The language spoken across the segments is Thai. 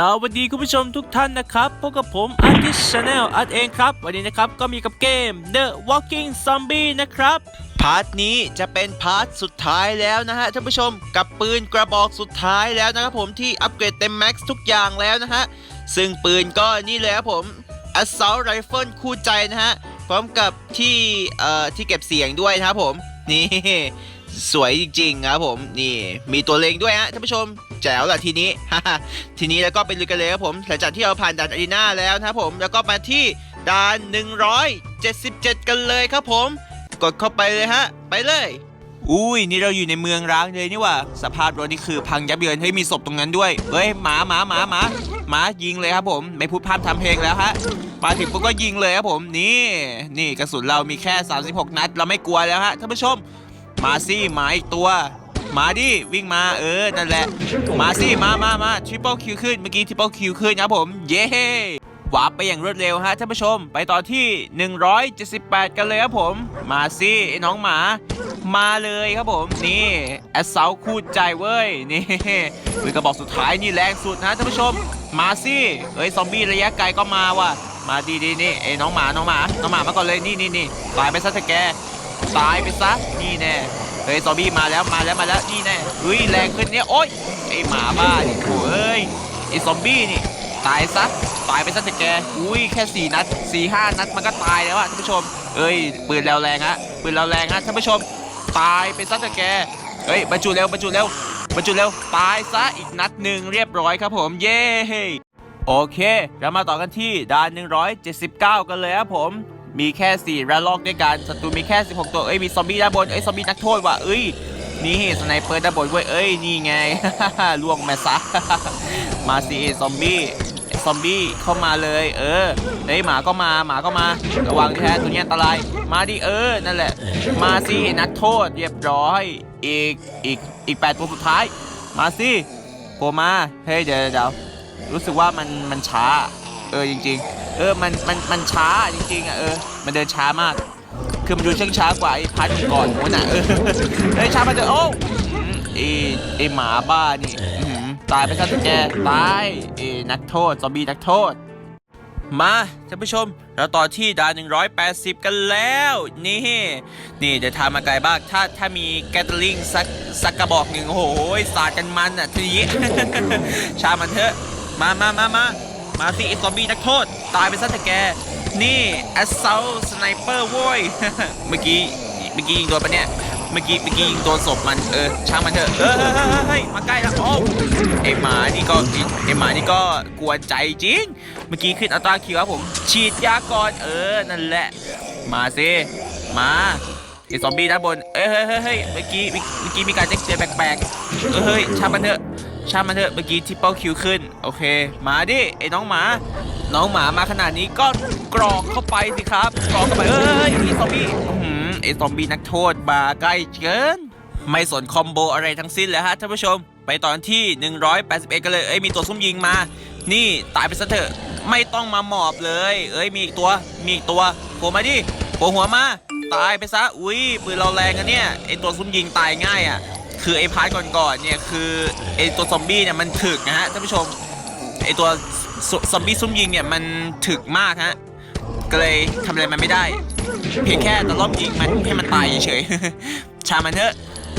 สวัสดีคุณผู้ชมทุกท่านนะครับพบกับผมอาร์ติชแนลอาร์ตเองครับ วันนี้นะครับก็มีกับเกม The Walking Zombie นะครับ พาร์ทนี้จะเป็นพาร์ทสุดท้ายแล้วนะฮะท่านผู้ชมกับปืนกระบอกสุดท้ายแล้วนะครับผมที่อัปเกรดเต็มแม็กซ์ทุกอย่างแล้วนะฮะ ซึ่งปืนก็นี่เลยครับผม Assault Rifle คู่ใจนะฮะ พร้อมกับที่เอ่อที่เก็บเสียงด้วยนะครับผม นี่ สวยจริงๆครับผมนี่มีตัวเลงด้วยฮะท่านผู้ชมแจ๋วละทีนี้ ทีนี้แล้วก็ไปลุยกันเลยครับผมหลังจากที่เราผ่านด่านอารีนาแล้วนะครับผมแล้วก็มาที่ด่าน 177 กันเลยครับผม กดเข้าไปเลยฮะ ไปเลย อุ้ยนี่เราอยู่ในเมืองร้างเลยนี่ว่า สภาพรถนี่คือพังยับเยินเฮ้ยมีศพตรงนั้นด้วยเฮ้ยหมาหมาหมาหมาหมายิงเลยครับผมไม่พูดพร่ำทำเพลงแล้วฮะมาถึงปุ๊บก็ยิงเลยครับผมนี่ นี่กระสุนเรามีแค่ 36 นัด เราไม่กลัวแล้วฮะท่านผู้ชม มาสิหมาอีกตัว มาดิวิ่งมาเออนั่นแหละ มาสิมามามาทริปเปิลคิวขึ้นเมื่อกี้ทริปเปิลคิวขึ้นครับผม เย้วาร์ปไปอย่างรวดเร็วฮะท่านผู้ชม ไปต่อที่ 178 กันเลยครับผม มาสิไอ้น้องหมา มาเลยครับผมนี่แอสเซาคู่ใจเว้ยนี่ปืนกระบอกสุดท้ายนี่แรงสุดนะท่านผู้ชม มาสิเอ้ยซอมบี้ระยะไกลก็มาว่ะมาดีดีนี่ไอ้น้องหมาน้องหมาน้องหมามาก่อนเลยนี่นี่นี่ตายไปซะเถอะแก ตายไปซะนี่แน่เฮ้ยซอมบี้มาแล้วมาแล้วมาแล้วนี่แน่เฮ้ยแรงขึ้นเนี่ยโอ๊ยไอหมาบ้านี่โอ้ยไอซอมบี้นี่ตายซะตายไปซะเถอะแกอุ้ยแค่สี่นัดสี่ห้านัดมันก็ตายแล้วอะท่านผู้ชมเอ้ยปืนแรงแรงฮะปืนแรงแรงฮะท่านผู้ชมตายไปซะเถอะแกเฮ้ยบรรจุเร็วบรรจุเร็วบรรจุเร็วตายซะอีกนัดหนึ่งเรียบร้อยครับผมเย้โอเค เรามาต่อกันที่ด่าน 179 กันเลยครับผม มีแค่ 4 ระลอกด้วยกันศัตรูมีแค่ 16 ตัว เอ้ย มีซอมบี้ด้านบน เอ้ย ซอมบี้นักโทษว่ะ เอ้ย นี่สไนเปอร์ด้านบนเว้ย เอ้ย นี่ไง ล่วงแม่ซะมาสิซอมบี้ ซอมบี้เข้ามาเลย เออเฮ้ยหมาก็มา หมาก็มา ระวังแท้ตัวนี้อันตราย มาดิเออ นั่นแหละ มาสินักโทษ เรียบร้อย อีก อีก อีก8ตัวสุดท้าย มาสิโผลมา เฮ้ย เดี๋ยวเดี๋ยวรู้สึกว่ามัน มันช้า เออจริง ๆ เออมันมันมันช้าจริงๆอะเออมันเดินช้ามาก คือมันดูเชื่องช้ากว่าไอ้พัดก่อนนู้นอะเออเฮ้ยช้ามาเถอะโอ้ไอ้ไอ้หมาบ้านี่ตายไปซะเถอะแกตายไอ้นักโทษซอมบี้นักโทษ มาท่านผู้ชม เราต่อที่ด่าน 180 กันแล้ว นี่ นี่เดี๋ยวทามาไกลบ้างถ้าถ้ามีแกตลิงสักสักกระบอกหนึ่งโอ้โหสาดกันมันอะทีนี้ชามันเถอะ มามามามา มาสิไอ้ซอมบี้นักโทษ ตายไปซะเถอะแก นี่แอสเซลสไนเปอร์โว้ย เมื่อกี้ เมื่อกี้ยิงโดนปะเนี่ย เมื่อกี้ เมื่อกี้ยิงโดนศพมัน เออ ช่างมันเถอะ เออเฮ้ยมาใกล้แล้วโอ้ไอหมานี่ก็ไอหมานี่ก็กวนใจจริง เมื่อกี้ขึ้นอัตราคิวครับผม ฉีดยาก่อน เออ นั่นแหละ มาสิ มาไอซอมบี้ด้านบน เอ้ยเฮ้ยเฮ้ยเฮ้ยเมื่อกี้ เมื่อกี้มีการแจ้งเตือนแปลกๆเออเฮ้ยช่างมันเถอะ ช่างมันเถอะเมื่อกี้ทิปเปิลคิวขึ้น โอเค มาดิไอ้น้องหมา น้องหมามาขนาดนี้ก็กรอกเข้าไปสิครับกรอกเข้าไปเอ้ยไอ้ซอมบี้อื้อหือไอ้ซอมบี้นักโทษมาใกล้เกินไม่สนคอมโบอะไรทั้งสิ้นเลยฮะท่านผู้ชม ไปตอนที่ 181 กันเลย เอ้ยมีตัวซุ่มยิงมา นี่ตายไปซะเถอะไม่ต้องมาหมอบเลย เอ้ยมีอีกตัวมีอีกตัวโผล่มาดิโผล่หัวมา ตายไปซะอุ้ยปืนเราแรงอะเนี่ยไอตัวซุ่มยิงตายง่ายอะ คือไอ้พาร์ทก่อนๆเนี่ยคือไอ้ตัวซอมบี้เนี่ยมันถึกนะฮะท่านผู้ชมไอตัวซอมบี้ซุ่มยิงเนี่ยมันถึกมากฮะ ก็เลยทำอะไรมันไม่ได้ เพียงแค่ตะล่อมยิงมันให้มันตายเฉยๆชามันเถอะ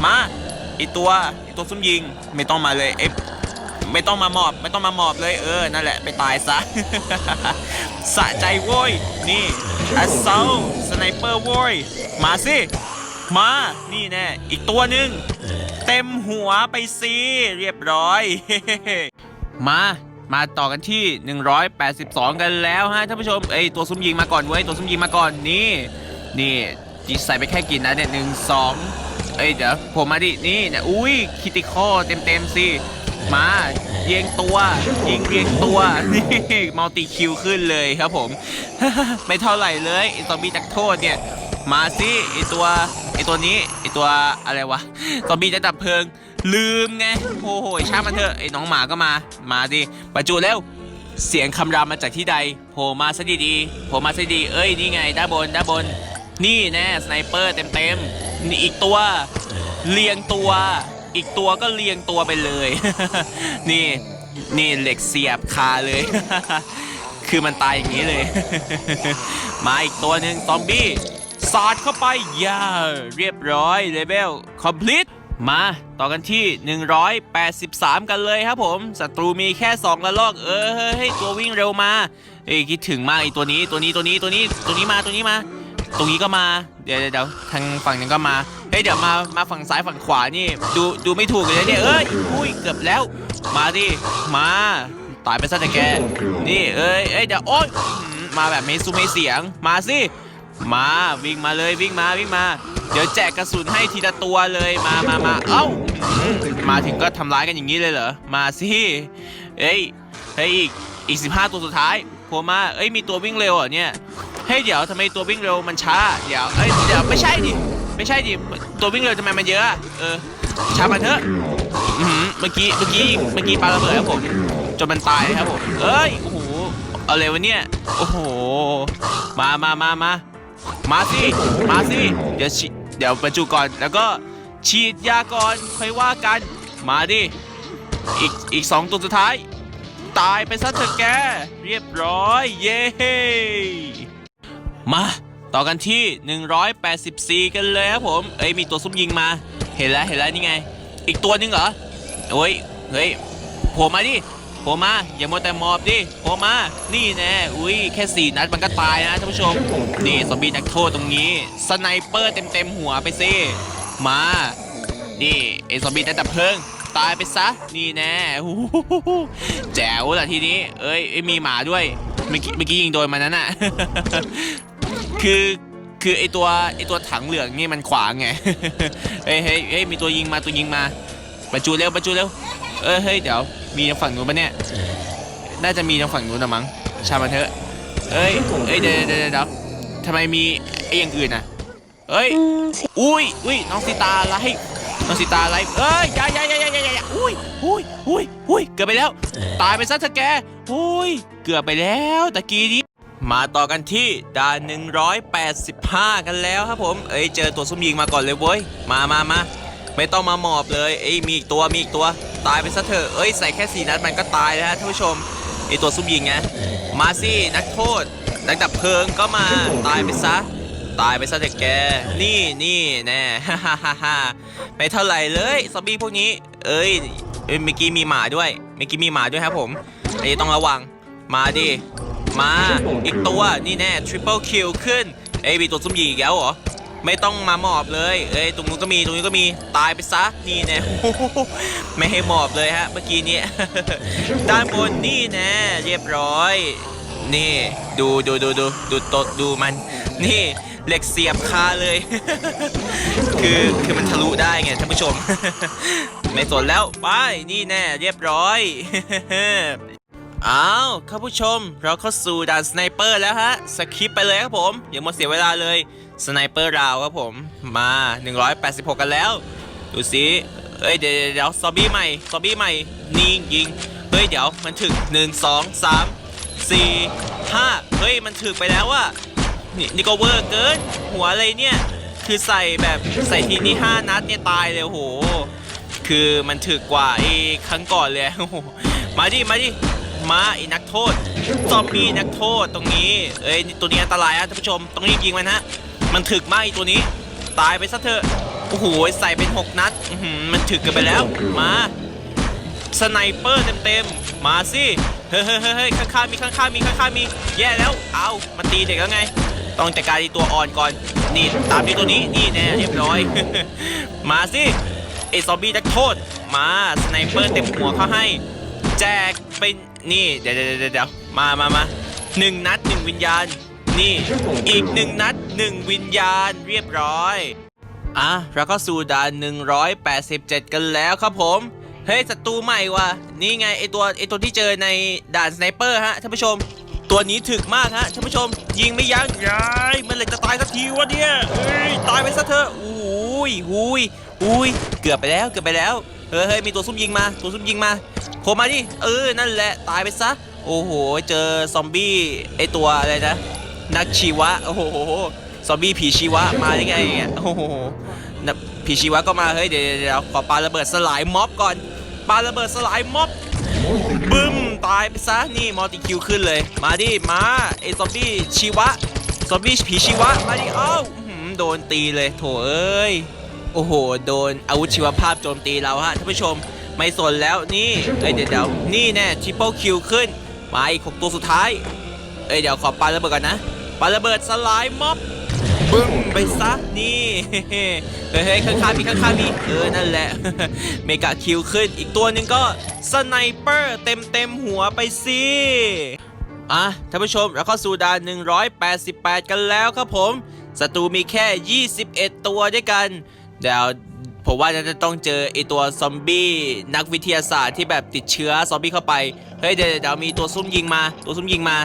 มาไอตัวไอตัวซุ่มยิงไม่ต้องมาเลยเอยไม่ต้องมาหมอบ ไม่ต้องมาหมอบเลยเออ นั่นแหละไปตายซะ สะใจโว้ย นี่อัสเซลสไนเปอร์โว้ย มาสิ มา นี่แน่ อีกตัวหนึ่ง เต็มหัวไปสิเรียบร้อย มา มาต่อกันที่ 182 กันแล้วฮะท่านผู้ชมเอ้ตัวซุ่มยิงมาก่อนเว้ย ตัวซุ่มยิงมาก่อนนี่ นี่จีใส่ไปแค่กี่นัดเนี่ยหนึ่งสองเอ้ยเดี๋ยวผมมาดิ นี่เนี่ยอุ้ยคิติคอเต็มเต็มสิ มาเรียงตัว ยิงเรียงตัว นี่มัลติคิวขึ้นเลยครับผม ไม่เท่าไหร่เลยไอซอมบี้นักโทษเนี่ย มาสิไอตัว ไอตัวนี้ไอตัวอะไรวะซอมบี้จะดับเพลิง ลืมไงโอ้โหช่างมันเถอะไอ้น้องหมาก็มามาดิประจุเร็วเสียงคำรามมาจากที่ใดโผล่มาซะดีๆโผล่มาซะดีเอ้ยนี่ไงด้านบนด้านบน นี่แน่สไนเปอร์เต็มๆนี่อีกตัวเลียงตัว อีกตัวก็เลียงตัวไปเลย นี่นี่เหล็กเสียบคาเลย คือมันตายอย่างนี้เลย มาอีกตัวหนึ่งซอมบี้ สาดเข้าไปย่าเรียบร้อยเลเวลคอมพลีทมาต่อกันที่ 183 กันเลยครับผมศัตรูมีแค่ 2ระลอก เออเฮ้ตัววิ่งเร็วมา เอ้ยคิดถึงมากไอตัวนี้ตัวนี้ตัวนี้ตัวนี้ตัวนี้มาตัวนี้มา ตรงนี้ก็มา เดี๋ยวเดี๋ยวทางฝั่งนั้นก็มา เฮ้ยเดี๋ยวมามาฝั่งซ้ายฝั่งขวานี่ดูดูไม่ถูกเลยเนี่ยเอ้ยอุ้ยเกือบแล้ว มาดิมาตายไปซะแต่แกนี่เอ้ยเอ้ยเดี๋ยวโอ๊ยมาแบบไม่สู้ไม่เสียงมาสิ มาวิ่งมาเลยวิ่งมาวิ่งมา เดี๋ยวแจกกระสุนให้ทีละตัวเลยมามามาเอ้าอื้อหือมาถึงก็ทำร้ายกันอย่างนี้เลยเหรอมาสิเอ้ยเฮ้ยอีกอีก15ตัวสุดท้ายโผล่มาเอ้ยมีตัววิ่งเร็วเหรอเนี่ยเฮ้ยเดี๋ยวทำไมตัววิ่งเร็วมันช้าเดี๋ยวเอ้ยเดี๋ยวไม่ใช่ดิไม่ใช่ดิตัววิ่งเร็วทำไมมันเยอะเออช้ามาเถอะอื้อหือเมื่อกี้เมื่อกี้เมื่อกี้ปาระเบิดครับผมจนมันตายครับผมเอ้ยโอ้โหอาเลยวะเนี่ยโอ้โหมามามามา มาสิ มาสิ เดี๋ยวฉีเดี๋ยวบรรจุก่อน แล้วก็ฉีดยาก่อนค่อยว่ากัน มาดิ อีกอีกสองตัวสุดท้าย ตายไปซะเถอะแก เรียบร้อย เย้ มา ต่อกันที่ 184 กันเลยครับผม เอ้ย มีตัวซุ่มยิงมา เห็นแล้ว เห็นแล้วนี่ไง อีกตัวหนึงเหรอ โอ้ย เฮ้ยโผล่มาดิ โผล่มาอย่ามัวแต่หมอบดิโผล่มานี่แน่อุ้ยแค่สี่นัดมันก็ตายนะท่านผู้ชมนี่ซอมบี้นักโทษตรงนี้สไนเปอร์เต็มเต็มหัวไปสิมานี่ไอซอมบี้นักดับเพลิงตายไปซะนี่แน่หูหูหูหูแจ๋วล่ะทีนี้ เอ้ยมีหมาด้วยเมื่อกี้เมื่อกี้ยิงโดนมันนั้นน่ะคือคือไอตัวไอตัวถังเหลืองนี่มันขวางไงเฮ้ยเฮ้ยเฮ้ยมีตัวยิงมาตัวยิงมาประจูเร็วประจูเร็วเออเฮ้ยเดี๋ยว มีทางฝั่งนู้นปะเนี่ย น่าจะมีทางฝั่งนู้นนะมั้ง ชามันเถอะ เอ้ย เอ้ยเดี๋ยวเดี๋ยวเดี๋ยวเดดทำไมมีไอ้อย่างอื่นอะเอ้ย อุ้ยอุ้ยน้องสีตาไลฟ์น้องสีตาไลฟ์เอ้ยอยาอยาอยาอยาอยาอยาอุ้ยอุ้ยอุ้ยอุ้ยเกือบไปแล้ว ตายไปซะเถอะแกอุ้ย เกือบไปแล้วตะกี้นี้ มาต่อกันที่ด่าน185 กันแล้วครับผม เอ้ย เจอตัวซุ่มยิงมาก่อนเลยเว้ย มามามา ไม่ต้องมาหมอบเลยเอ้ยมีอีกตัวมีอีกตัวตายไปซะเถอะเอ้ยใส่แค่สีนัดมันก็ตายแล้วฮะท่านผู้ชมไอตัวซุ่มยิงไงมาสินักโทษนักดับเพลิงก็มาตายไปซะตายไปซะเถอะแก นี่นี่แน่ฮ่าฮ่าฮ่าฮ่าไม่เท่าไหร่เลยซอมบี้พวกนี้ เอ้ยเมื่อกี้มีหมาด้วยเมื่อกี้มีหมาด้วยครับผมไอ้ต้องระวังมาดิมาอีกตัวนี่แน่ triple kill ขึ้นเอ้ยมีตัวซุ่มยิงอีกแล้วเหรอ ไม่ต้องมาหมอบเลยเอ้ยตรงนู้นก็มีตรงนี้ก็มีตายไปซะนี่แน่ไม่ให้หมอบเลยฮะเมื่อกี้นี้ด้านบนนี่แน่เรียบร้อย นี่ดูดูดูดูดูตะดูมัน นี่เหล็กเสียบคาเลย คือคือมันทะลุได้ไงท่านผู้ชม ไม่สนแล้วไปนี่แน่เรียบร้อย อ้าวท่านผู้ชม เราเข้าสู่ด่านสไนเปอร์แล้วฮะสคริปไปเลยครับผมอย่ามัวเสียเวลาเลยสไนเปอร์ราวครับผมมา 186 กันแล้ว ดูสิเอ้ยเดี๋ยวเดี๋ยวซอมบี้ใหม่ซอมบี้ใหม่นี่ยิงเฮ้ยเดี๋ยวมันถึง1 2 3 4 5 เฮ้ยมันถึงไปแล้วอะนี่นี่ก็เวอร์เกินหัวอะไรเนี่ยคือใส่แบบใส่ทีนี่5นัดเนี่ยตายเลยโอ้โหคือมันถึกกว่าไอ้ครั้งก่อนเลยโอ้โหมาดิมาดิ มาไอ้นักโทษซอมบี้นักโทษตรงนี้เอ้ยตัวนี้อันตรายนะท่านผู้ชมต้องรีบยิงมันฮะมันถึกมากไอ้ตัวนี้ ตายไปซะเถอะโอ้โหใส่เป็น6นัดมันถึกเกันไปแล้วมาสไนเปอร์เต็มๆมาสิเฮ้ยเฮ้ยเฮ้ยข้างๆมีข้างๆมีข้างๆมีแย่แล้วเอามันตีเด็กแล้วไง ต้องจัดการไอ้ตัวอ่อนก่อนนี่ตามที่ตัวนี้นี่แน่เรียบร้อย มาสิไอ้ซอมบี้นักโทษมาสไนเปอร์เต็มหัวเขาให้ แจกเป็น นี่เดี๋ยวเดี๋ยวเดี๋ยวมามามาหนึ่งนัดหนึ่งวิญญาณ นี่อีกหนึ่งนัดหนึ่งวิญญาณเรียบร้อยอะเราก็สู่ด่าน187 กันแล้วครับผม เฮ้ยศัตรูใหม่ว่ะนี่ไงไอตัวไอตัวที่เจอในด่านสไนเปอร์ฮะท่านผู้ชม ตัวนี้ถึกมากฮะท่านผู้ชม ยิงไม่ยั้งยายมันเลยจะตายสักทีวะเนี่ยเฮ้ยตายไปซะเถอะอุ้ยอุ้ยอุ้ยเกือบไปแล้วเกือบไปแล้ว เฮ้ยเฮ้ยมีตัวซุ่มยิงมา ตัวซุ่มยิงมาโผล่มาดิ เออ นั่นแหละ ตายไปซะ โอ้โห เจอซอมบี้ไอตัวอะไรนะ นักชีวะ โอ้โห ซอมบี้ผีชีวะ มาได้ไงเนี่ยโอ้โหนะผีชีวะก็มา เฮ้ยเดี๋ยวเดี๋ยวเดี๋ยวขอปาระเบิดสลายม็อบก่อน ปาระเบิดสลายม็อบบึ้ม ตายไปซะ นี่มอติคิวขึ้นเลย มาดิ มาไอซอมบี้ชีวะ ซอมบี้ผีชีวะ มาดิ เอ้าโดนตีเลย โถเอ้ย โอ้โห โดนอาวุธชีวภาพโจมตีเราฮะท่านผู้ชมไม่สนแล้วนี่เอ้ยเดี๋ยวเดี๋ยวนี่แน่ทริปเปิลคิวขึ้นมาอีกหกตัวสุดท้ายเอ้ยเดี๋ยวขอปาระเบิดก่อนนะปาระเบิดสลายม็อบบึ้มไปซะนี่เฮ้ยเฮ้ยข้างๆมีข้างๆมีเออนั่นแหละเมกะคิวขึ้นอีกตัวหนึ่งก็สไนเปอร์เต็มเต็มหัวไปสิอะท่านผู้ชมเราเข้าสู่ด่าน188 กันแล้วครับผมศัตรูมีแค่ 21 ตัวด้วยกัน เดี๋ยวผมว่าจะต้องเจอไอตัวซอมบี้นักวิทยาศาสตร์ที่แบบติดเชื้อซอมบี้เข้าไป เฮ้ยเดี๋ยวเดี๋ยวมีตัวซุ่มยิงมา ตัวซุ่มยิงมา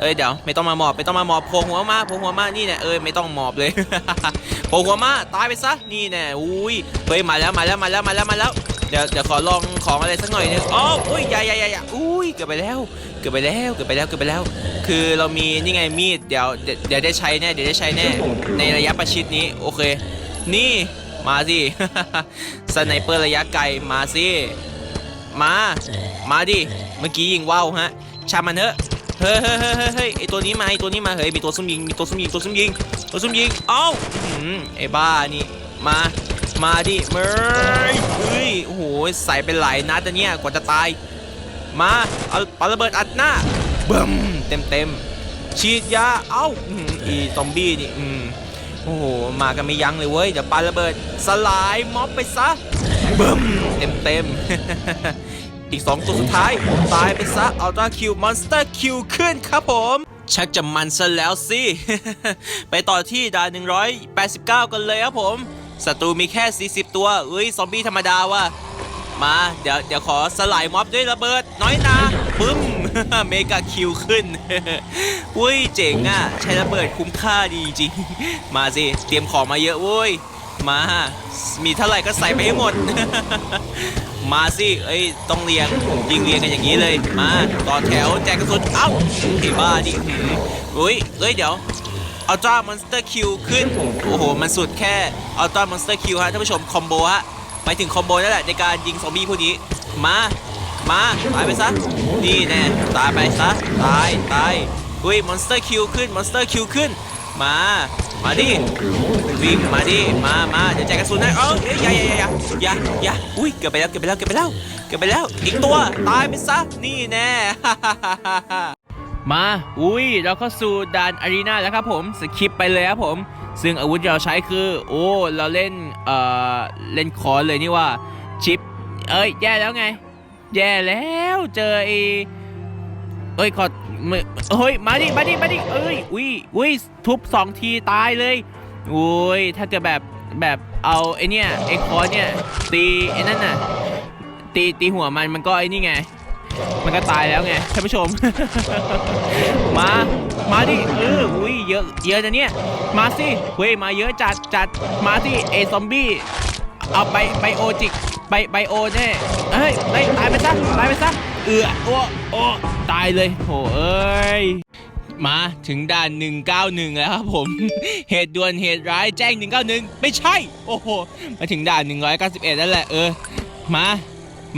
เอ้ยเดี๋ยวไม่ต้องมาหมอบไม่ต้องมาหมอบโผล่หัวมาโผล่หัวมานี่เนี่ยเอ้ยไม่ต้องหมอบเลยโผล่หัวมาตายไปซะนี่แน่อุ้ยเฮ้ยมาแล้วมาแล้วมาแล้วมาแล้วมาแล้วเดี๋ยวเดี๋ยวขอลองของอะไรสักหน่อยหนึงอ๋ออุ้ยอย่าอย่าอย่าอย่อุ้ยเกือบไปแล้วเกือบไปแล้วเกือบไปแล้วเกือบไปแล้ว คือเรามีนี่ไงมีดเดี๋ยวเดี๋ยวเดี๋ยวได้ใช้แน่เดี๋ยวได้ใช้แน่ในระยะประชิดนี้โอเค นี่มาสิ สไนเปอร์ระยะไกลมาสิ มา มาดิ เมื่อกี้ยิงว่าวฮะ ชามันเถอะเฮ้ยเฮ้ยเฮ้ยเฮ้ยเฮ้ยไอตัวนี้มาไอตัวนี้มา เฮ้ย มีตัวซุ่มยิง มีตัวซุ่มยิง ตัวซุ่มยิง ตัวซุ่มยิง เอ้าไอบ้านี่ มา มาดิเมยเฮ้ย โอ้โห ใส่เป็นหลายนัดอะเนี่ย กว่าจะตาย มา เอาปาระเบิดอัดหน้าบึ้มเต็มเต็มฉีดยา เอ้าอื้อหืออีซอมบี้นี่ อืม โอ้โห มากันไม่ยั้งเลยเว้ย เดี๋ยวปาระเบิด สลายม็อบไปซะบึ้มเต็มเต็มอีก 2 ตัวสุดท้าย ตายไปซะอัลตร้าคิวมอนสเตอร์คิวขึ้นครับผม ชักจะมันซะแล้วสิ ไปต่อที่ด่าน189 กันเลยครับผมศัตรูมีแค่ 40 ตัวเอ้ย ซอมบี้ธรรมดาว่ะ มา เดี๋ยวเดี๋ยวขอสลายม็อบด้วยระเบิด น้อยนาปึ้ม เมกาคิวขึ้นอุ้ยเจ๋งอะ ใช้ระเบิดคุ้มค่าดีจริง มาสิ เตรียมของมาเยอะเว้ย มา มีเท่าไหร่ก็ใส่ไปให้หมด มาสิ เอ้ย ต้องเรียงยิงเรียงกันอย่างนี้เลย มาต่อแถวแจกกระสุน เอ้าไอ้บ้าดิหืมอุ้ยเอ้ย เดี๋ยวอัลตร้ามอนสเตอร์คิวขึ้น โอ้โห มันสุดแค่อัลตร้ามอนสเตอร์คิวฮะท่านผู้ชมคอมโบฮะหมายถึงคอมโบนั่นแหละในการยิงซอมบี้พวกนี้ มา มาตายไปซะ นี่แน่ตายไปซะ ตายตายอุ้ยมอนสเตอร์คิวขึ้นมอนสเตอร์คิวขึ้น มา มาดิ วิ่งมาดิ มามาเดี๋ยวแจกกระสุนให้เอ้าเอ้ยอย่าอย่าอย่าอย่าอย่าอุ้ยเกือบไปแล้วเกือบไปแล้วเกือบไปแล้วเกือบไปแล้ว อีกตัว ตายไปซะ นี่แน่มา อุ้ย เราเข้าสู่ด่านอารีนาแล้วครับผม สคิปไปเลยครับผม ซึ่งอาวุธที่เราใช้คือ โอ้ เราเล่น เอ่อ เล่นคอนเลยนี่ว่า ชิป เอ้ย แย่แล้วไง แย่แล้วเจอไอ้เอ้ยขอมือเฮ้ยมาดิมาดิมาดิเอ้ยอุ้ยอุ้ยทุบสองทีตายเลยอุ้ยถ้าเกิดแบบแบบเอาไอ้เนี่ยไอ้คอเนี่ยตีไอ้นั่นน่ะตีตีหัวมันมันก็ไอ้นี่ไง มันก็ตายแล้วไงท่านผู้ชม มา มาดิเอออุ้ยเยอะเยอะนะเนี่ยมาสิเฮ้ยมาเยอะจัดจัดมาสิเอซอมบี้เอาไปไบโอจิก ไบไบโอแน่เฮ้ยเฮ้ยตายไปซะตายไปซะเอือโอ้โอ้ตายเลยโหเอ้ยมาถึงด่าน 191 แล้วครับผม เหตุด่วนเหตุร้ายแจ้ง 191 ไม่ใช่ โอ้โห มาถึงด่าน 191 แล้วแหละ เออ มา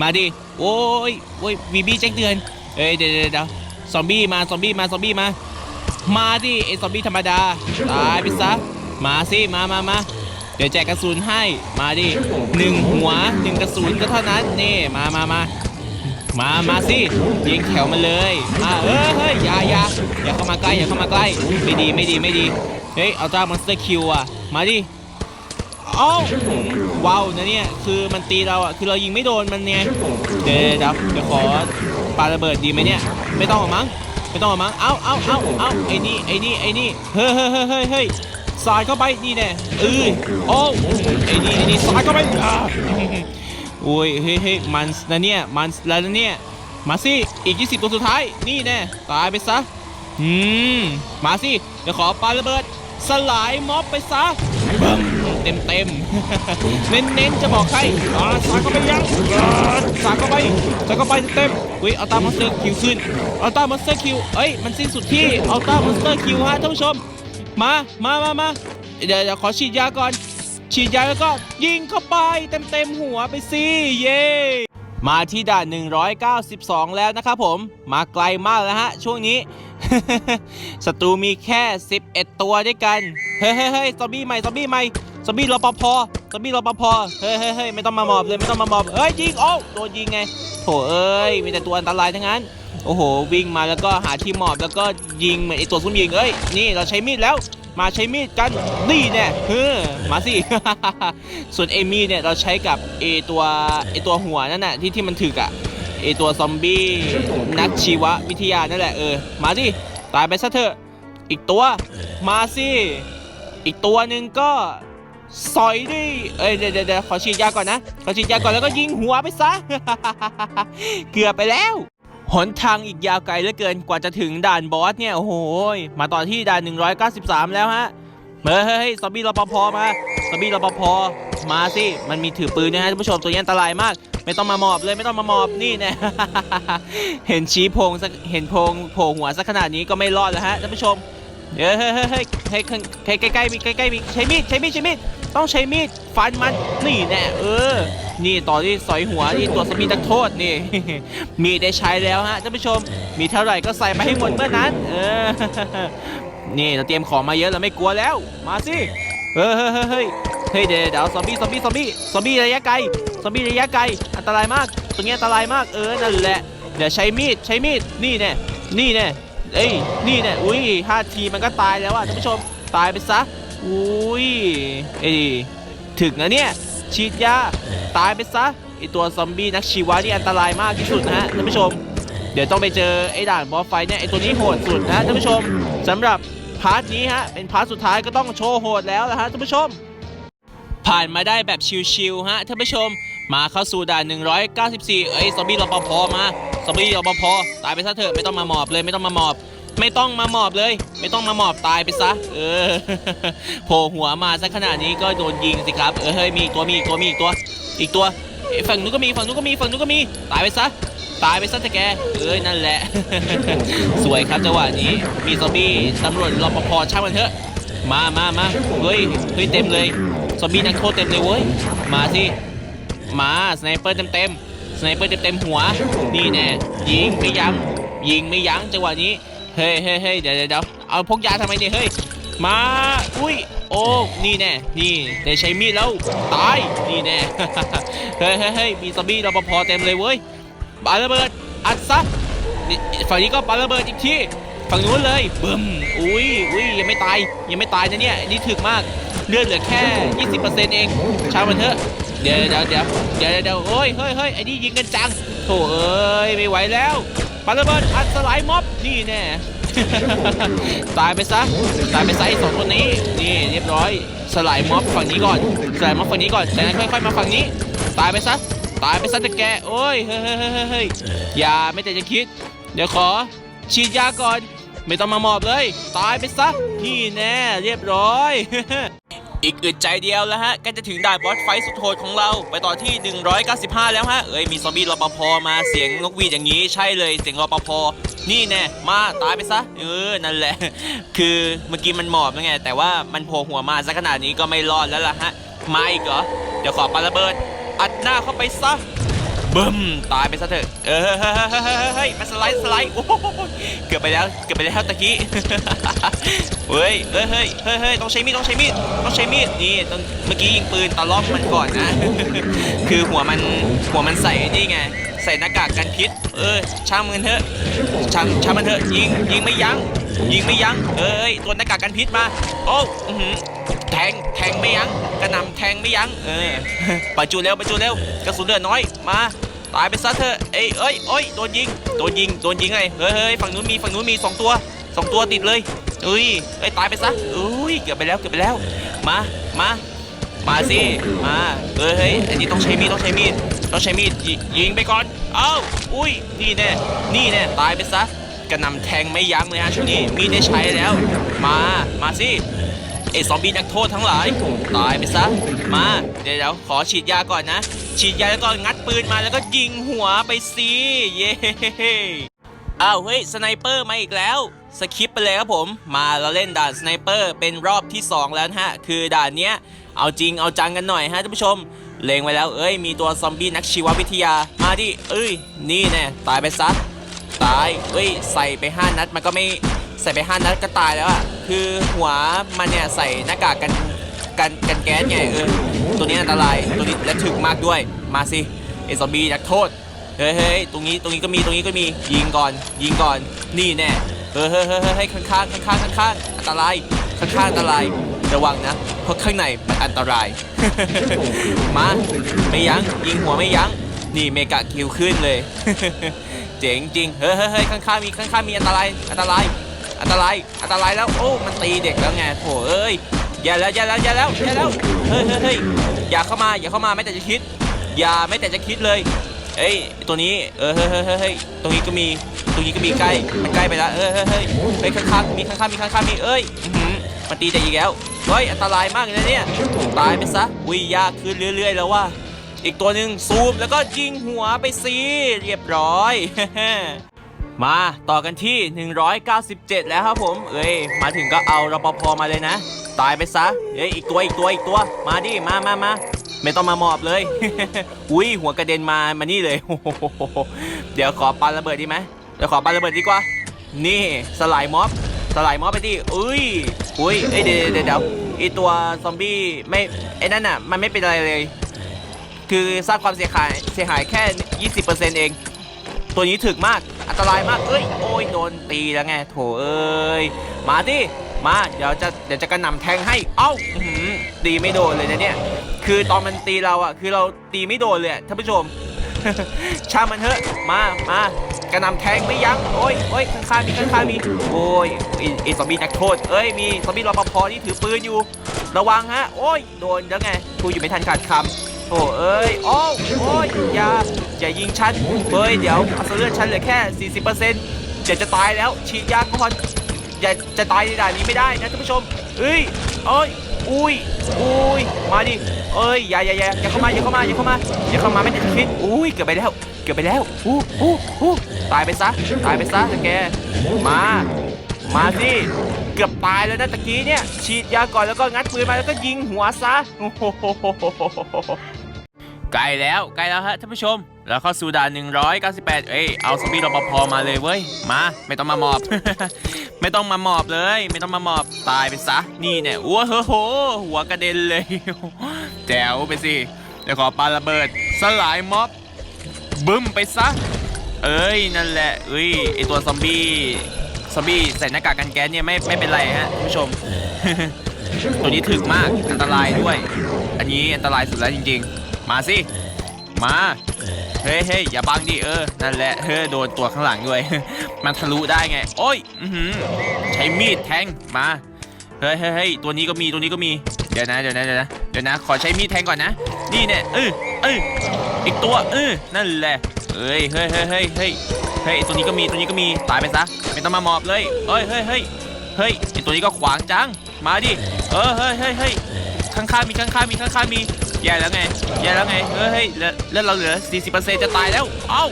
มาดิ โอ้ยโอ้ยวีบีแจ้งเตือนเอ้ยเดี๋ยวเดี๋ยวเดี๋ยวซอมบี้มา ซอมบี้มา ซอมบี้มา มาดิไอซอมบี้ธรรมดา ตายไปซะ มาสิ มามามา ดี๋ยวแจกกระสุนให้มาดิหนึ่งหัวหนึ่งกระสุนก็เท่านั้นนี่มามามามามาสิยิงแถวมาเลยมาเอ้ยเฮ้ยอย่าอย่าอย่าเข้ามาใกล้อย่าเข้ามาใกล้ไม่ดีไม่ดีไม่ดีเฮ้ยเอัลตร้ามอนสเตอร์คิวอะมาดิเอ้าว้าวนะเนี่ยคือมันตีเราอะคือเรายิงไม่โดนมันเนี่ยเดี๋ยวเดี๋ยวเดี๋ยวขอปาระเบิดดีไหมเนี่ย ไม่ต้องหรอกมั้งไม่ต้องหรอกมั้งเอ้าเอ้าเอ้าเอ้าไอ้นี่ไอ้นี่ไอ้นี่เฮ้ยเฮ้ยเฮ้ยเฮ้ย สายเข้าไปนี่แน่เออโอ้ไอ้นี่ไอ้นี่สายเข้าไปโอ้ยเฮ้ยเฮ้ยมันนะเนี่ยมันแล้วนะเนี่ยมาสิอีก 20 ตัวสุดท้ายนี่แน่ตายไปซะอืมมาสิเดี๋ยวขอปาระเบิด สลายม็อบไปซะบึ้มเต็มเต็มเน้นเน้นจะบอกใครอ่าสาดเข้าไปยังสาดเข้าไปสาดเข้าไปเต็มอุ้ยอัลต้ามอนสเตอร์คิวขึ้นอัลต้ามอนสเตอร์คิวเอ้ยมันสิ้นสุดที่อัลต้ามอนสเตอร์คิวฮะท่านผู้ชม มา มามามาเดี๋ยวเดี๋ยวขอฉีดยาก่อน ฉีดยาแล้วก็ยิงเข้าไปเต็มเต็มหัวไปสิเย้มาที่ด่าน 192 แล้วนะครับผม มาไกลมากแล้วฮะ ช่วงนี้ ศัตรูมีแค่ 11 ตัวด้วยกัน เฮ้ยเฮ้ยเฮ้ยซอมบี้ใหม่ ซอมบี้ใหม่ ซอมบี้รปภ ซอมบี้รปภเฮ้ยเฮ้ยเฮ้ยไม่ต้องมาหมอบเลย ไม่ต้องมาหมอบ เฮ้ยยิง โอ้โดนยิงไง โถเอ้ย มีแต่ตัวอันตรายทั้งนั้น โอ้โห วิ่งมาแล้วก็หาที่หมอบแล้วก็ยิงเหมือนไอตัวซุ่มยิงเอ้ยนี่เราใช้มีดแล้วมาใช้มีดกันนี่แน่เฮ้อมาสิ ส่วนเอมี่เนี่ยเราใช้กับเอตัวไอตัวหัวนั่นน่ะที่ที่มันถึกอะไอตัวซอมบี้นักชีววิทยานั่นแหละเออมาสิตายไปซะเถอะอีกตัวมาสิอีกตัวหนึ่งก็สอยดิเอ้ยเดี๋ยวเดี๋ยวเดี๋ยวขอฉีดยาก่อนนะขอฉีดยาก่อนแล้วก็ยิงหัวไปซะ เกือบไปแล้ว หนทางอีกยาวไกลเหลือเกินกว่าจะถึงด่านบอสเนี่ย โอ้โหยมาต่อที่ด่าน 193 แล้วฮะเฮ้ยเฮ้ยเฮ้ยซอมบี้รปภมาซอมบี้รปภมาสิมันมีถือปืนนะฮะท่านผู้ชมตัวนี้อันตรายมาก ไม่ต้องมาหมอบเลยไม่ต้องมาหมอบนี่แน่เห็นชี้โพงสักเห็นโพงโผล่หัวสักขนาดนี้ก็ไม่รอดแล้วฮะท่านผู้ชม เฮ้ยเฮ้ยเฮ้ยเฮ้ยเฮ้ยใกล้ใกล้ๆมีใกล้ๆมีใช้มีดใช้มีดใช้มีดต้องใช้มีดฟันมันนี่แน่เออ นี่ต่อที่สอยหัวที่ตัวสมีนักโทษนี่ มีได้ใช้แล้วฮะท่านผู้ชม มีเท่าไหร่ก็ใส่ไปให้หมดเมื่อนั้น เออ นี่เราเตรียมของมาเยอะเราไม่กลัวแล้ว มาสิเฮ้ยเฮ้ยเฮ้ยเฮ้ยเฮ้ยเดี๋ยวเดี๋ยวซอมบี้ซอมบี้ซอมบี้ซอมบี้ระยะไกลซอมบี้ระยะไกลอันตรายมาก ตรงนี้อันตรายมากเออนั่นแหละเดี๋ยวใช้มีดใช้มีดนี่แน่นี่แน่ เอ้ย นี่แน่อุ้ยห้าทีมันก็ตายแล้วอะท่านผู้ชม ตายไปซะ อุ้ย เอ้ย ถึงนะเนี่ย ฉีดยา ตายไปซะ ไอตัวซอมบี้นักชีวะนี่อันตรายมากที่สุดนะฮะท่านผู้ชม เดี๋ยวต้องไปเจอไอ้ด่านบอสไฟเนี่ย ไอ้ตัวนี้โหดสุดนะท่านผู้ชมสำหรับพาร์ทนี้ฮะ เป็นพาร์ทสุดท้ายก็ต้องโชว์โหดแล้วนะฮะท่านผู้ชม ผ่านมาได้แบบชิวๆฮะท่านผู้ชม มาเข้าสู่ด่าน 194 เอ้ยซอมบี้รปภมา ซอมบี้รปภตายไปซะเถอะไม่ต้องมาหมอบเลยไม่ต้องมาหมอบ ไม่ต้องมาหมอบเลย ไม่ต้องมาหมอบตายไปซะ เออโผล่หัวมาซะขนาดนี้ก็โดนยิงสิครับเออเฮ้ยมีตัวมีตัวมีอีกตัว อีกตัวฝั่งนู้นก็มีฝั่งนู้นก็มีฝั่งนู้นก็มีตายไปซะตายไปซะแต่แกเอ้ยนั่นแหละ สวยครับจังหวะนี้ มีซอมบี้ตำรวจรปภช่างมันเถอะ มามามาเฮ้ยเฮ้ยเต็มเลยซอมบี้นักโทษเต็มเลยเว้ยมาสิมาสไนเปอร์เต็มเต็ม ไนเปอร์เต็มเต็มๆหัว นี่แน่ยิงไม่ยั้งยิงไม่ยั้งจังหวะนี้ เฮ้ยเฮ้ยเฮ้ยเดี๋ยวเดี๋ยวเดี๋ยวเอาพกยาทำไมเนี่ยเฮ้ย มา อุ้ย โอ้ นี่แน่ นี่ได้ใช้มีดแล้ว ตาย นี่แน่เฮ้ยเฮ้ยเฮ้ยมีซอมบี้รปภเต็มเลยเว้ยปาระเบิด อัดซะฝั่งนี้ก็ปาระเบิดอีกที ฝั่งนู้นเลยบึ้ม อุ้ยอุ้ยยังไม่ตาย ยังไม่ตายนะเนี่ย นี่ถึกมาก เลือดเหลือแค่ 20%เองช่างมันเถอะ เดี๋ยวเดี๋ยวเดี๋ยวเดี๋ยวเดี๋ยวโอ้ยเฮ้ยเฮ้ยไอ้นี่ยิงกันจังโถเอ้ยไม่ไหวแล้วปาระเบิดอัดสลายม็อบนี่แน่ตายไปซะตายไปซะไอ้สองคนนี้นี่เรียบร้อย สลายม็อบฝั่งนี้ก่อนสลายม็อบฝั่งนี้ก่อนจากนั้นค่อยๆมาฝั่งนี้ ตายไปซะตายไปซะแต่แกโอ้ยเฮ้ยเฮ้ยเฮ้ยเฮ้ยเฮ้ยอย่าไม่แต่จะคิด เดี๋ยวขอฉีดยาก่อน ไม่ต้องมาหมอบเลย ตายไปซะนี่แน่เรียบร้อย อีกอึดใจเดียวแล้วฮะก็จะถึงด่านบอสไฟสุดโหดของเรา ไปต่อที่ 195 แล้วฮะ เอ้ยมีซอมบี้รปภมาเสียงนกหวีดอย่างนี้ใช่เลยเสียงรปภนี่แน่มาตายไปซะเออนั่นแหละ คือเมื่อกี้มันหมอบแล้วไง แต่ว่ามันโผล่หัวมาซะขนาดนี้ก็ไม่รอดแล้วล่ะฮะมาอีกเหรอเดี๋ยวขอปาระเบิด อัดหน้าเข้าไปซะ บึ้มตายไปซะเถอะเออเฮ้ยเฮ้ยเฮ้ยเฮ้ยเฮ้ยมันสไลด์สไลด์โอ้เกือบไปแล้วเกือบไปแล้วตะกี้เฮ้ยเฮ้ยเฮ้ยเฮ้ยเฮ้ยต้องใช้มีดต้องใช้มีดต้องใช้มีดนี่ต้องเมื่อกี้ยิงปืนตะล่อมมันก่อนนะ คือหัวมันหัวมันใส่นี่ไงใส่หน้ากากกันพิษ เออช่างมันเถอะช่างช่างมันเถอะยิงยิงไม่ยั้งยิงไม่ยั้งเอ้ยตัวหน้ากากกันพิษมา โอ้หือ แทงแทงไม่ยั้งกระหน่ำแทงไม่ยั้งเออปจุเร็วปจุเร็วกระสุนเหลือน้อยมาตายไปซะเถอะเอ้ยเอ้ยเอ้ยโดนยิงโดนยิงโดนยิงไงเฮ้ยเฮ้ยฝั่งนู้นมีฝั่งนู้นมีสองตัวสองตัวติดเลยอุ้ยเอ้ยตายไปซะอุ้ยเกือบไปแล้วเกือบไปแล้วมามามาสิมาเฮ้ยเฮ้ยอันนี้ต้องใช้มีดต้องใช้มีดต้องใช้มีดยิยิงไปก่อนเอ้าอุ้ยนี่แน่นี่แน่ตายไปซะกระหน่ำแทงไม่ยั้งเลยฮะช่วงนี้มีดได้ใช้แล้ว มามาสิ ไอ้ซอมบี้นักโทษทั้งหลาย ตายไปซะ มา เดี๋ยวขอฉีดยาก่อนนะ ฉีดยาแล้วก็งัดปืนมาแล้วก็ยิงหัวไปสิเย้อ้าวเฮ้ยสไนเปอร์มาอีกแล้วสคิปไปเลยครับผม มาเราเล่นด่านสไนเปอร์เป็นรอบที่ 2 แล้วฮะ คือด่านเนี้ย เอาจริงเอาจังกันหน่อยฮะท่านผู้ชม เลงไว้แล้วเอ้ย มีตัวซอมบี้นักชีววิทยา มาดิ เอ้ย นี่แน่ตายไปซะ ตาย เอ้ย ใส่ไป 5 นัดมันก็ไม่ ใส่ไป5นัดก็ตายแล้วอะคือหัวมันเนี่ยใส่หน้ากากกันกันกันแก๊สไงเออตัวนี้อันตรายตัวนี้และถึกมากด้วยมาสิไอซอมบี้นักโทษเฮ้ยเฮ้ยตรงนี้ตรงนี้ก็มีตรงนี้ก็มียิงก่อน ยิงก่อนนี่แน่เฮ้ยเฮ้ยเฮ้ยเฮ้ยข้างข้างข้างข้างข้างข้างอันตรายข้างข้างอันตรายระวังนะเพราะข้างในมันอันตราย มาไม่ยั้งยิงหัวไม่ยั้งนี่เมกะคิวขึ้นเลย เจ๋งจริงเฮ้ยเฮ้ยเฮ้ยข้างๆมีข้างๆมีอันตรายอันตราย อันตรายอันตรายแล้วโอ้มันตีเด็กแล้วไงโถเอ้ยอย่าแล้วอย่าแล้วอย่าแล้วอย่าแล้วเฮ้ยเฮ้ยเฮ้ยอย่าเข้ามาอย่าเข้ามาไม่แต่จะคิด อย่าไม่แต่จะคิดเลยเอ้ยตัวนี้เออเฮ้ยเฮ้ยเฮ้ยตรงนี้ก็มีตรงนี้ก็มีใกล้มันใกล้ไปแล้วเออเฮ้ยเฮ้ยเฮ้ยข้างๆมีข้างๆมีข้างๆมีเอ้ยมันตีเด็กอีกแล้วเฮ้ยอันตรายมากเลยเนี่ยตายไปซะอุ้ยยากขึ้นเรื่อย ๆ แล้วว่าอีกตัวหนึ่งซูมแล้วก็ยิงหัวไปสิเรียบร้อย มาต่อกันที่ 197 แล้วครับผม เอ้ย มาถึงก็เอารปภมาเลยนะ ตายไปซะ เอ้ย อีกตัวอีกตัวอีกตัว มาดิ มามามาไม่ต้องมาหมอบเลย อุ้ย หัวกระเด็นมา มานี่เลย เดี๋ยวขอปาระเบิดดีไหมเดี๋ยวขอปาระเบิดดีกว่า นี่สลายม็อบ สลายม็อบไปดิอุ้ย อุ้ยเอ้ยเดี๋ยวเดี๋ยวเดี๋ยวไอตัวซอมบี้ไม่ ไอ้นั่นอะ มันไม่เป็นอะไรเลย คือสร้างความเสียหาย เสียหายแค่ 20%เอง ตัวนี้ถึกมาก อันตรายมากเอ้ย โอ้ย โดนตีแล้วไง โถเอ้ย มาดิ มา เดี๋ยวจะ เดี๋ยวจะกระหน่ำแทงให้ เอ้าอื้อหือตีไม่โดนเลยนะเนี่ย คือตอนมันตีเราอะคือเราตีไม่โดนเลยท่านผู้ชม ช่างมันเถอะ มา มากระหน่ำแทงไม่ยั้งโอ้ยโอ้ยข้างๆมีข้างๆมี โอ้ยอ้ไอ้ซอมบี้นักโทษ เอ้ย มีซอมบี้รปภที่ถือปืนอยู่ ระวังฮะ โอ้ย โดนแล้วไงกูอยู่ไม่ทันขาดคำ โอ้เอ้ยโอ้โอ้ยอย่าอย่ายิงฉันเฮ้ยเดี๋ยวอัตราเลือดฉันเหลือแค่ 40%เดี๋ยวจะตายแล้วฉีดยาก่อนอย่าจะตายในด่านนี้ไม่ได้นะท่านผู้ชมเอ้ยเอ้ยอุ้ยอุ้ยมาดิเอ้ยอย่าอย่าอย่าอย่าเข้ามาอย่าเข้ามาอย่าเข้ามาอย่าเข้ามาไม่ได้คิดอุ้ยเกือบไปแล้วเกือบไปแล้วอู้อู้อู้ตายไปซะตายไปซะแกมามาสิเกือบตายแล้วนะตะกี้เนี่ยฉีดยาก่อนแล้วก็งัดปืนมาแล้วก็ยิงหัวซะโอ้โห ใกล้แล้วใกล้แล้วฮะท่านผู้ชม แล้วเข้าสู่ด่าน198 เอ้ยเอาสปีดรปภมาเลยเว้ยมา ไม่ต้องมาหมอบ ไม่ต้องมาหมอบเลย ไม่ต้องมาหมอบตายไปซะนี่เนี่ยโอ้โหหัวกระเด็นเลยแจ๋วไปสิเดี๋ยวขอปาระเบิด สลายม็อบบึ้มไปซะเอ้ยนั่นแหละเอ้ยไอตัวซอมบี้ซอมบี้ใส่หน้ากากกันแก๊สเนี่ยไม่ไม่เป็นไรฮะคุณผู้ชม ตัวนี้ถึกมากอันตรายด้วย อันนี้อันตรายสุดแล้วจริง ๆ มาสิ มา เฮ้ยเฮ้ยอย่าบังดิเออ นั่นแหละเฮ้ยโดนตัวข้างหลังด้วย มันทะลุได้ไง โอ้ยอือหือใช้มีดแทง มาเฮ้ยเฮ้ยเฮ้ยตัวนี้ก็มี ตัวนี้ก็มี เดี๋ยวนะ เดี๋ยวนะ เดี๋ยวนะ เดี๋ยวนะ ขอใช้มีดแทงก่อนนะ นี่เนี่ยเออเอออีกตัว เออ นั่นแหละ เฮ้ยเฮ้ยเฮ้ยเฮ้ยเฮ้ยเฮ้ยตัวนี้ก็มี ตัวนี้ก็มี ตายไปซะ ไม่ต้องมาหมอบเลยเฮ้ยเฮ้ยเฮ้ยเฮ้ยไอตัวนี้ก็ขวางจัง มาดิ เออ เฮ้ยเฮ้ยเฮ้ยข้างๆมีข้างๆมีข้างๆมี แย่แล้วไง แย่แล้วไง เฮ้ยเฮ้ยแล้วเราเหลือ 40%จะตายแล้ว เอ้า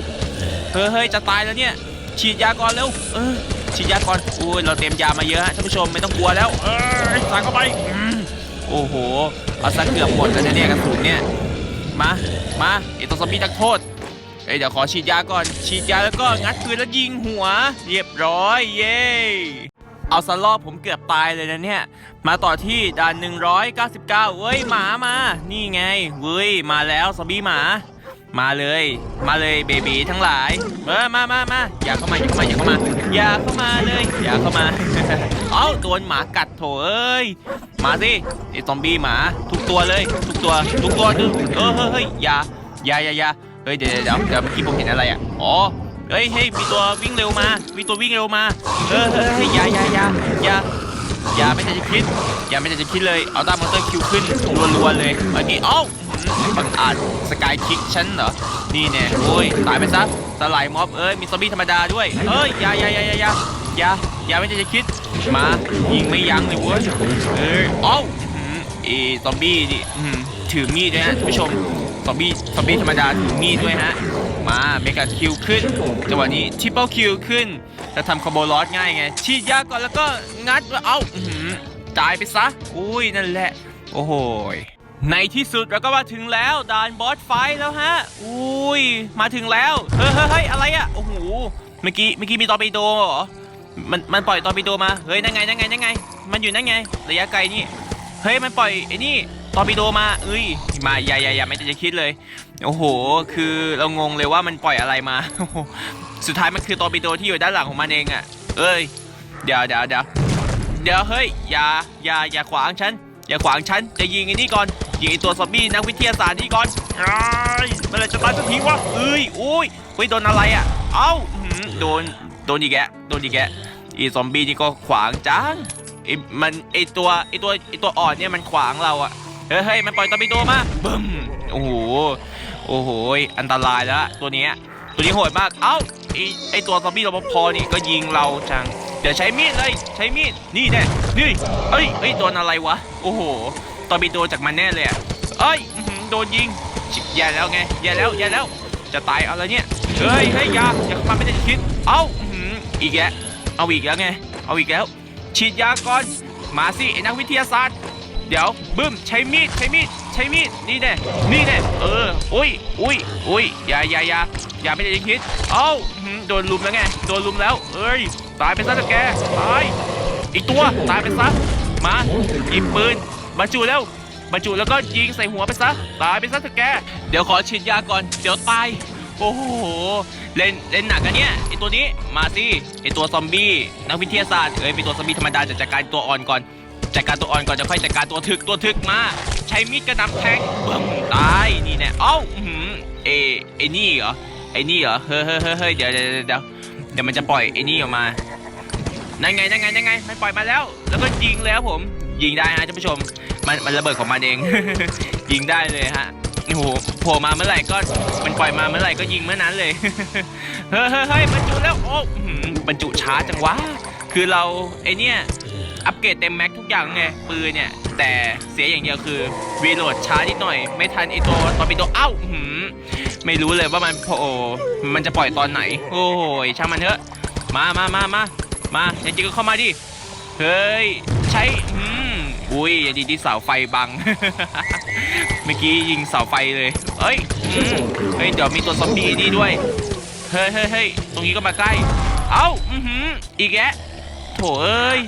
เฮ้ยเฮ้ยจะตายแล้วเนี่ย ฉีดยาก่อนเร็ว เออ ฉีดยาก่อนอุ้ยเราเตรียมยามาเยอะฮะท่านผู้ชมไม่ต้องกลัวแล้ว เออใส่เข้าไปโอ้โห เอาซะเกือบหมดแล้วเนี่ยกระสุนเนี่ย มา มาไอตัวซอมบี้นักโทษเอ้ยเดี๋ยวขอฉีดยาก่อน ฉีดยาแล้วก็งัดปืนแล้วยิงหัว เรียบร้อย เย้ เอาสลอบผมเกือบตายเลยนะเนี่ย มาต่อที่ด่าน199เว้ยหมามา นี่ไงเว้ยมาแล้วซอมบี้หมา มาเลย มาเลยเบบีทั้งหลายเออมามามาอย่าเข้ามาอย่าเข้ามาอย่าเข้ามาอย่าเข้ามาเลยอย่าเข้ามา เอ้าโดนหมากัดโถเอ้ยมาสิไอซอมบี้หมา ทุกตัวเลยทุกตัวทุกตัวดูเออเฮ้ยเฮ้ยอย่าอย่าอย่าอย่าเฮ้ยเดี๋ยวเดี๋ยวเดี๋ยวเมื่อกี้ผมเห็นอะไรอะอ๋อ เฮ้ยเฮ้ยมีตัววิ่งเร็วมา มีตัววิ่งเร็วมา เออเฮ้ยเฮ้ยอย่าอย่าอย่าอย่าอย่าไม่ได้จะคิด อย่าไม่ได้จะคิดเลย เอาตามอเตอร์คิวขึ้นรัวๆเลยเมื่อกี้เอ้าอื้อบังอาจสกายคิกฉันเหรอ นี่แน่โอ้ยตายไปซะสลายม็อบเอ้ยมีซอมบี้ธรรมดาด้วย เอ้ยอย่าอย่าอย่าอย่าอย่าอย่าอย่าไม่ได้จะคิด มายิงไม่ยั้งเลยเว้ย เออเอ้าอื้อเอซอมบี้ดิอื้อถือมีดด้วยฮะท่านผู้ชม ซอมบี้ ซอมบี้ธรรมดาถือมีดด้วยฮะ มาเมกาคิวขึ้นจังหวะนี้ทิปเปิลคิวขึ้นจะทำคอมโบลอสง่ายไงฉีดยากก่อนแล้วก็งัดว่าเอ้าอื้อหือตายไปซะ อุ้ยนั่นแหละ โอ้โหในที่สุดเราก็มาถึงแล้วด่านบอสไฟแล้วฮะ อุ้ย มาถึงแล้วเฮ้ยเฮ้ยเฮ้ยอะไรอะโอ้โห เมื่อกี้ เมื่อกี้มีตอร์ปิโดเหรอ มัน มันปล่อยตอร์ปิโดมา เฮ้ย นั่นไง นั่นไง นั่นไง มันอยู่นั่นไง ระยะไกลนี่ เฮ้ย มันปล่อยไอ้นี่ ตอร์ปิโดมาเอ้ยมาอย่าอย่าอย่าไม่จะคิดเลย โอ้โห คือเรางงเลยว่ามันปล่อยอะไรมา สุดท้ายมันคือตอร์ปิโดที่อยู่ด้านหลังของมันเองอะเอ้ย เดี๋ยวเดี๋ยวเดี๋ยวเดี๋ยวเฮ้ย อย่าอย่าอย่าขวางฉัน อย่าขวางฉัน จะยิงไอ้นี่ก่อน ยิงไอ้ตัวซอมบี้นักวิทยาศาสตร์นี่ก่อนไอ้เมื่อไรจะตายสักทีวะเอ้ยอุ้ยเฮ้ยโดนอะไรอะ เอ้าอื้อหือโดน โดนอีกแกโดนอีกแกไอีซอมบี้นี่ก็ขวางจังไอ้มันไอ้ตัวไอ้ตัวไอ้ตัวอ่อนเนี่ยมันขวางเราอะ เฮ้ยมันปล่อยตอร์ปิโดมาบึ้มโอ้โหโอ้โหอันตรายแล้วตัวนี้ตัวนี้โหดมากเอ้าไอไอตัวซอมบี้รปภนี่ก็ยิงเราจังเดี๋ยวใช้มีดเลยใช้มีดนี่แน่นี่เอ้ยเอ้ยโดนอะไรวะโอ้โหตอนไปโดจากมันแน่เลยอะเอ้ยโดนยิงแย่แล้วไงแย่แล้วแย่แล้วจะตายอาแล้วเนี่ยเฮ้ยเฮ้ยยาอย่ามาไม่ได้คิดเอ้าอีกแล้วเอาอีกแล้วไงเอาอีกแล้วฉีดยาก่อนมาสิไอ้นักวิทยาศาสตร์ เดี๋ยวบึ้มใช้มีดใช้มีดใช้มีดนี่แน่นี่แน่เอออุ้ยอุ้ยอุ้ยอย่าอย่าอย่าอย่าไม่ได้คิดเอ้าโดนลุมแล้วไงโดนลุมแล้วเอ้ยตายไปซะเถอะแกตายอีกตัวตายไปซะมาหยิบปืนบรรจุแล้วบรรจุแล้วก็ยิงใส่หัวไปซะตายไปซะเถอะแกเดี๋ยวขอฉีดยาก่อนเดี๋ยวตายโอ้โหเล่นเล่นหนักกันเนี่ยไอตัวนี้มาสิไอตัวซอมบี้นักวิทยาศาสตร์เอ้ยเป็นตัวซอมบี้ธรรมดาจะจัดการตัวอ่อนก่อน จัดการตัวอ่อนก่อนจะค่อยจัดการตัวถึกตัวถึกมา ใช้มีดกระหน่ำแทงบึ้มตายนี่แน่เอ้าอื้ออเอไอนี่เหรอไอ้นี่เหรอเฮ้ยเฮ้ยเฮ้ยเดี๋ยวเดี๋ยวเดี๋ยวเดี๋ยวมันจะปล่อยไอ้นี่ออกมานั่นไงนั่นไงนั่นไงมันปล่อยมาแล้ว แล้วก็ยิงแล้วผมยิงได้ฮะท่านผู้ชม มันมันระเบิดของมันเอง ยิงได้เลยฮะโอ้โหโผล่มาเมื่อไหร่ก็มันปล่อยมาเมื่อไหร่ก็ยิงเมื่อนั้นเลย เฮ้ยเฮ้ยเฮ้ยบรรจุแล้วโอ้บรรจุช้าจังวะคือเราไอเนี่ย อัปเกรดเต็มแม็กทุกอย่างไงปืนเนี่ย แต่เสียอย่างเดียวคือรีโหลดช้านิดหน่อย ไม่ทันไอตัวตอนปิโดเอ้าหือไม่รู้เลยว่ามันโอ้มันจะปล่อยตอนไหน โอ้ยช่างมันเถอะ มามามามามาจริงก็เข้ามาดิ เฮ้ย ใช้อืมอุ้ยอย่าดีที่เสาไฟบัง เมื่อกี้ยิงเสาไฟเลยเอ้ยเฮ้ย เดี๋ยวมีตัวซอมบี้นี่ด้วย เฮ้ยเฮ้ยเฮ้ยตรงนี้ก็มาใกล้ เอ้า อือหืออีกแกะโถเอ้ย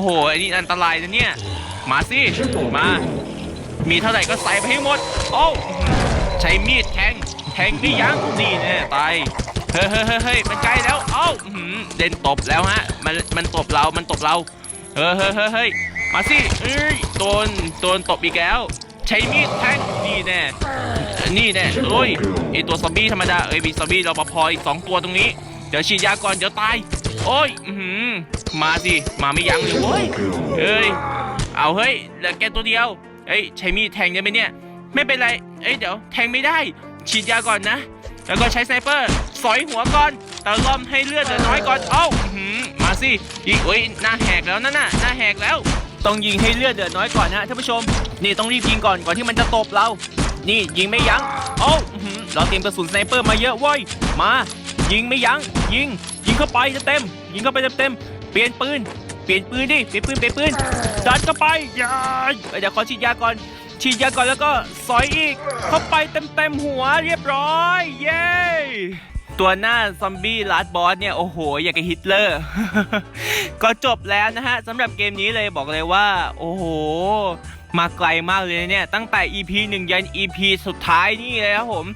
อ้โหอันนี้อันตรายนะเนี่ย มาสิ มา มีเท่าไหร่ก็ใส่ไปให้หมด โอ้ใช้มีดแทง แทงไม่ยั้งนี่แน่ตาย เฮ้ยเฮ้ยเฮ้ยเฮ้ยมันใกล้แล้วเอ้าเล่นตบแล้วฮะ มัน มันตบเรา มันตบเราเฮ้ยเฮ้ยเฮ้ยเฮ้ยมาสิเอ้ยโดน โดนตบอีกแล้ว ใช้มีดแทง นี่แน่ นี่แน่โอ้ยไอตัวซอมบี้ธรรมดา เอ้ยมีซอมบี้รปภอีกสองตัวตรงนี้ เดี๋ยวฉีดยาก่อนเดี๋ยวตาย โอ้ยมาสิ มาไม่ยั้งเลยเว้ยเอ้ย เอาเฮ้ยเหลือแกตัวเดียวเอ้ยใช้มีดแทงได้ไหมเนี่ย ไม่เป็นไรเอ้ยเดี๋ยวแทงไม่ได้ ฉีดยาก่อนนะ แล้วก็ใช้สไนเปอร์สอยหัวก่อนเติมลมให้เลือดเหลือน้อยก่อน เอ้าหือมาสิยิงโอ้ยหน้าแหกแล้วนั่นน่ะหน้าแหกแล้ว ต้องยิงให้เลือดเหลือน้อยก่อนนะท่านผู้ชม นี่ต้องรีบยิงก่อนก่อนที่มันจะตบเรา นี่ยิงไม่ยั้ง เอ้าเราเตรียมกระสุนสไนเปอร์มาเยอะว้ยมา ยิงไม่ยั้ง ยิง เข้าไปเต็มๆยิงเข้าไปเต็มๆเปลี่ยนปืน เปลี่ยนปืนดิ เปลี่ยนปืน เปลี่ยนปืนดันเข้าไปอย่าเอ้ยเดี๋ยวขอฉีดยาก่อน ฉีดยาก่อนแล้วก็สอยอีก เข้าไปเต็มๆหัวเรียบร้อย เย้ตัวหน้าซอมบี้ลาดบอสเนี่ย โอ้โห อยากกับฮิตเลอร์ ก็จบแล้วนะฮะสำหรับเกมนี้เลยบอกเลยว่า โอ้โห มาไกลมากเลยนะเนี่ย ตั้งแต่ EP 1 ยัน EP สุดท้ายนี่เลยครับผม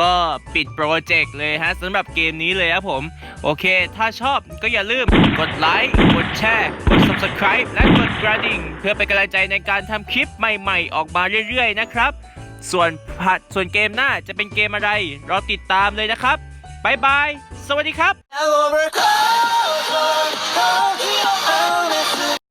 ก็ปิดโปรเจกต์เลยฮะสำหรับเกมนี้เลยครับผม โอเค ถ้าชอบก็อย่าลืมกดไลค์ กดแชร์ กด Subscribe และกดกระดิ่ง เพื่อเป็นกำลังใจในการทำคลิปใหม่ๆ ออกมาเรื่อยๆ นะครับ ส่วนผัดส่วนเกมหน้าจะเป็นเกมอะไร รอติดตามเลยนะครับบายบาย สวัสดีครับ